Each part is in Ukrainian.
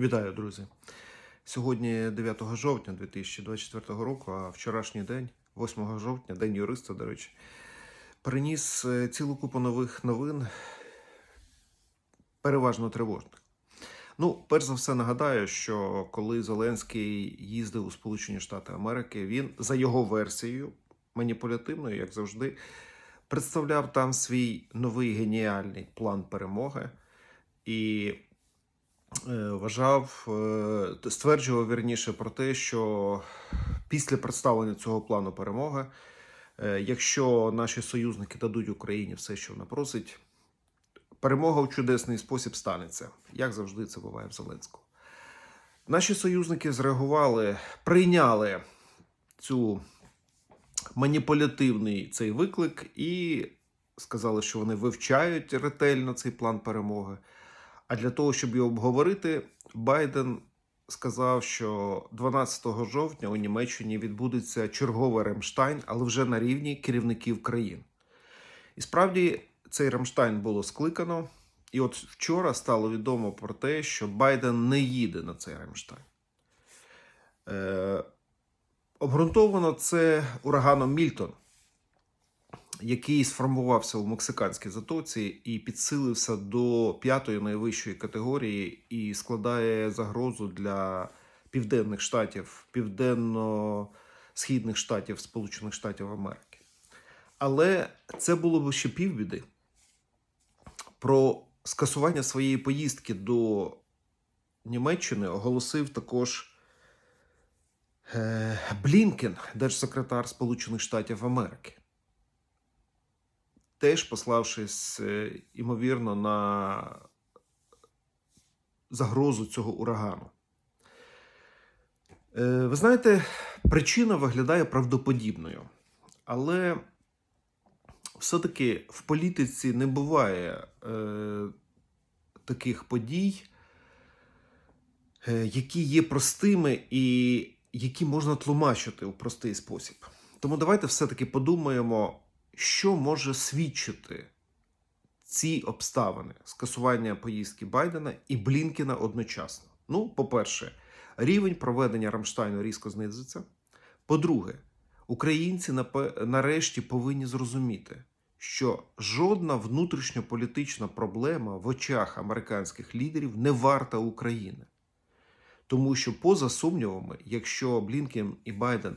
Вітаю, друзі. Сьогодні 9 жовтня 2024 року, а вчорашній день, 8 жовтня, день юриста, до речі, приніс е, цілу купу нових новин, переважно тривожних. Ну, перш за все, нагадаю, що коли Зеленський їздив у Сполучені Штати Америки, він за його версією, маніпулятивною, як завжди, представляв там свій новий геніальний план перемоги і вважав, е, стверджував вірніше про те, що після представлення цього плану перемоги, е, якщо наші союзники дадуть Україні все, що вона просить, перемога в чудесний спосіб станеться, як завжди це буває в Зеленського. Наші союзники зреагували, прийняли цю маніпулятивний цей виклик і сказали, що вони вивчають ретельно цей план перемоги. А для того, щоб його обговорити, Байден сказав, що 12 жовтня у Німеччині відбудеться черговий Ремштайн, але вже на рівні керівників країн. І справді цей Рамштайн було скликано. І от вчора стало відомо про те, що Байден не їде на цей Рамштайн. Е, обґрунтовано це ураганом Мільтон, який сформувався у мексиканській затоці і підсилився до п'ятої найвищої категорії і складає загрозу для південних штатів, південно-східних штатів Сполучених Штатів Америки. Але це було б ще півбіди. Про скасування своєї поїздки до Німеччини оголосив також е, Блінкен, держсекретар Сполучених Штатів Америки. Теж пославшись, е, ймовірно, на загрозу цього урагану. Е, Ви знаєте, причина виглядає правдоподібною, але все-таки в політиці не буває е, таких подій, які є простими і які можна тлумачити у простий спосіб. Тому давайте все-таки подумаємо, що може свідчити ці обставини скасування поїздки Байдена і Блінкена одночасно. Ну, по-перше, рівень проведення Рамштайну різко знизиться. По-друге, українці нарешті повинні зрозуміти, що жодна внутрішньополітична проблема в очах американських лідерів не варта України. Тому що, поза сумнівами, якщо Блінкен і Байден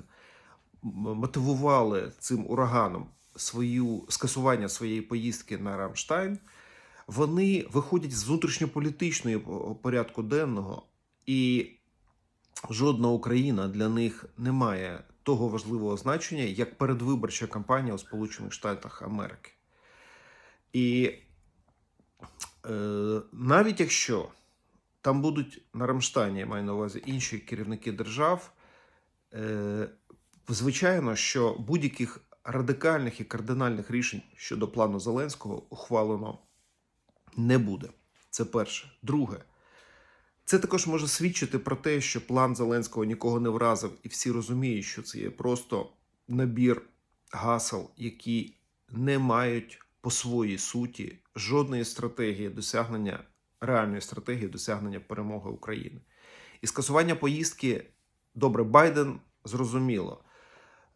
мотивували цим ураганом свою скасування своєї поїздки на Рамштайн, вони виходять з внутрішньополітичної порядку денного, і жодна Україна для них не має того важливого значення, як передвиборча кампанія у Сполучених Штатах Америки. І е, навіть якщо там будуть на Рамштайні, я маю на увазі інші керівники держав, е, звичайно, що будь-яких радикальних і кардинальних рішень щодо плану Зеленського ухвалено не буде. Це перше. Друге, це також може свідчити про те, що план Зеленського нікого не вразив, і всі розуміють, що це є просто набір гасел, які не мають по своїй суті жодної стратегії досягнення реальної стратегії досягнення перемоги України. І скасування поїздки добре, Байден зрозуміло.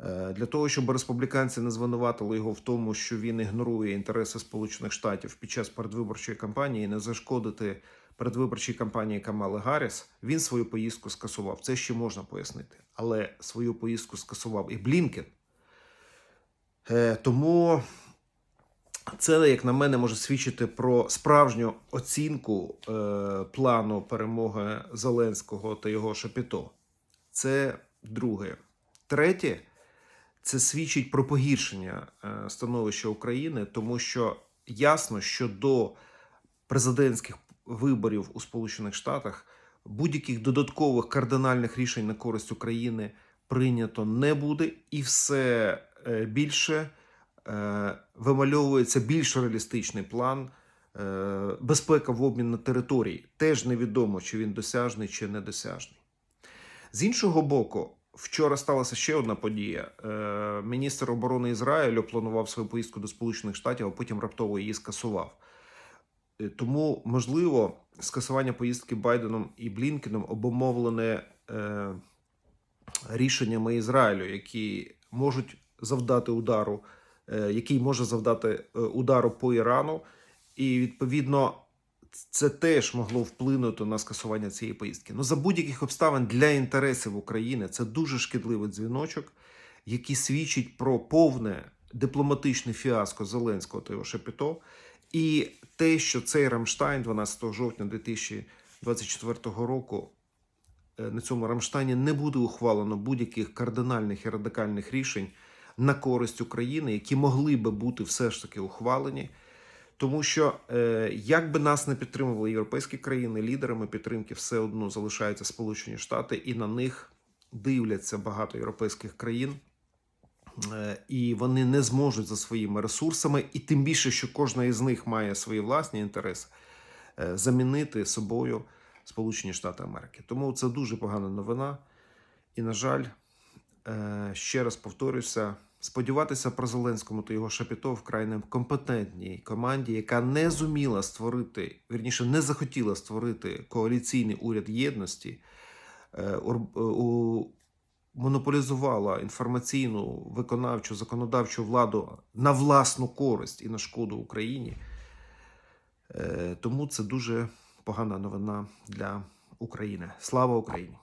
Е, Для того, щоб республіканці не звинуватили його в тому, що він ігнорує інтереси Сполучених Штатів під час передвиборчої кампанії, не зашкодити передвиборчій кампанії Камали Гарріс, він свою поїздку скасував. Це ще можна пояснити. Але свою поїздку скасував і Блінкен. Е, Тому це, як на мене, може свідчити про справжню оцінку е, плану перемоги Зеленського та його шапіто. Це друге. Третє, це свідчить про погіршення е, становища України, тому що ясно, що до президентських виборів у Сполучених Штатах будь-яких додаткових кардинальних рішень на користь України прийнято не буде, і все е, більше е, вимальовується більш реалістичний план. Безпека в обмін на території теж невідомо, чи він досяжний чи недосяжний. З іншого боку, вчора сталася ще одна подія. Е, Міністр оборони Ізраїлю планував свою поїздку до Сполучених Штатів, а потім раптово її скасував. Е, Тому, можливо, скасування поїздки Байденом і Блінкеном обумовлене е, рішеннями Ізраїлю, які можуть завдати удару, який може завдати удару по Ірану, і відповідно це теж могло вплинути на скасування цієї поїздки. Ну за будь-яких обставин для інтересів України це дуже шкідливий дзвіночок, який свідчить про повне дипломатичне фіаско Зеленського та його Шепіто, і те, що цей Рамштайн 12 жовтня 2024 року е, на цьому Рамштайні не буде ухвалено будь-яких кардинальних і радикальних рішень на користь України, які могли би бути все ж таки ухвалені. Тому що е, як би нас не підтримували європейські країни, лідерами підтримки все одно залишаються Сполучені Штати, і на них дивляться багато європейських країн, е, і вони не зможуть за своїми ресурсами, і тим більше, що кожна із них має свої власні інтереси, е, замінити собою Сполучені Штати Америки. Тому це дуже погана новина. І, на жаль, ще раз повторюся, сподіватися про Зеленському та його Шапіто вкрай некомпетентній команді, яка не зуміла створити, вірніше, не захотіла створити коаліційний уряд єдності, е, у- монополізувала інформаційну, виконавчу, законодавчу владу на власну користь і на шкоду Україні. Е, Тому це дуже погана новина для України. Слава Україні!